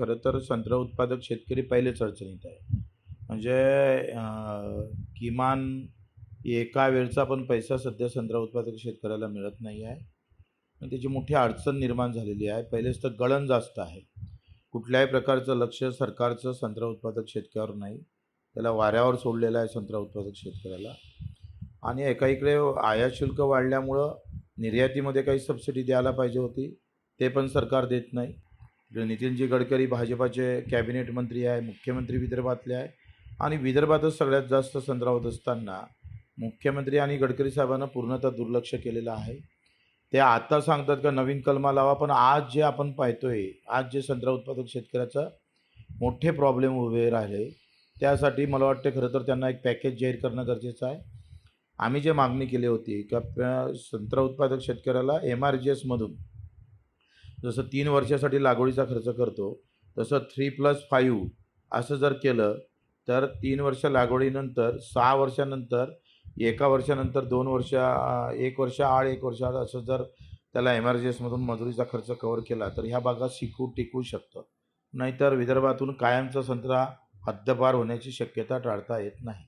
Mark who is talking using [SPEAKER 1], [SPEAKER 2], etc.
[SPEAKER 1] खरं तर संत्रा उत्पादक शेतकरी पहिलेच अडचणीत आहे. म्हणजे किमान एका वेळचा पण पैसा सध्या संत्रा उत्पादक शेतकऱ्याला मिळत नाही आहे. आणि त्याची मोठी अडचण निर्माण झालेली आहे. पहिलेच तर गळण जास्त आहे. कुठल्याही प्रकारचं लक्ष सरकारचं संत्रा उत्पादक शेतकऱ्यावर नाही. त्याला वाऱ्यावर सोडलेलं आहे संत्रा उत्पादक शेतकऱ्याला. आणि एका इकडे आयात शुल्क वाढल्यामुळं निर्यातीमध्ये काही सबसिडी द्यायला पाहिजे होती. ते पण सरकार देत नाही. नितीनजी गडकरी भाजपाचे कॅबिनेट मंत्री आहे मुख्यमंत्री विदर्भातले आहे आणि विदर्भातच सगळ्यात जास्त संत्रा होत असताना मुख्यमंत्री आणि गडकरी साहेबांना पूर्णतः दुर्लक्ष केलेलं आहे. ते आता सांगतात का नवीन कलमा लावा पण आज जे आपण पाहतोय आज जे संत्रा उत्पादक शेतकऱ्याचं मोठे प्रॉब्लेम उभे राहिले त्यासाठी मला वाटते खरं तर त्यांना एक पॅकेज जाहीर करणं गरजेचं आहे. आम्ही जे मागणी केली होती का संत्रा उत्पादक शेतकऱ्याला एम आर जी एसमधून जसं तीन वर्षासाठी लागवडीचा खर्च करतो तसं थ्री प्लस फाईव्ह असं जर केलं तर तीन वर्ष लागवडीनंतर सहा वर्षानंतर एका वर्षानंतर दोन वर्ष एक वर्ष आड एक वर्ष आड असं जर त्याला एम आर जी एसमधून मजुरीचा खर्च कवर केला तर ह्या भागात शिकू टिकू शकतं. नाहीतर विदर्भातून कायमचा संत्रा हद्दपार होण्याची शक्यता टाळता येत नाही.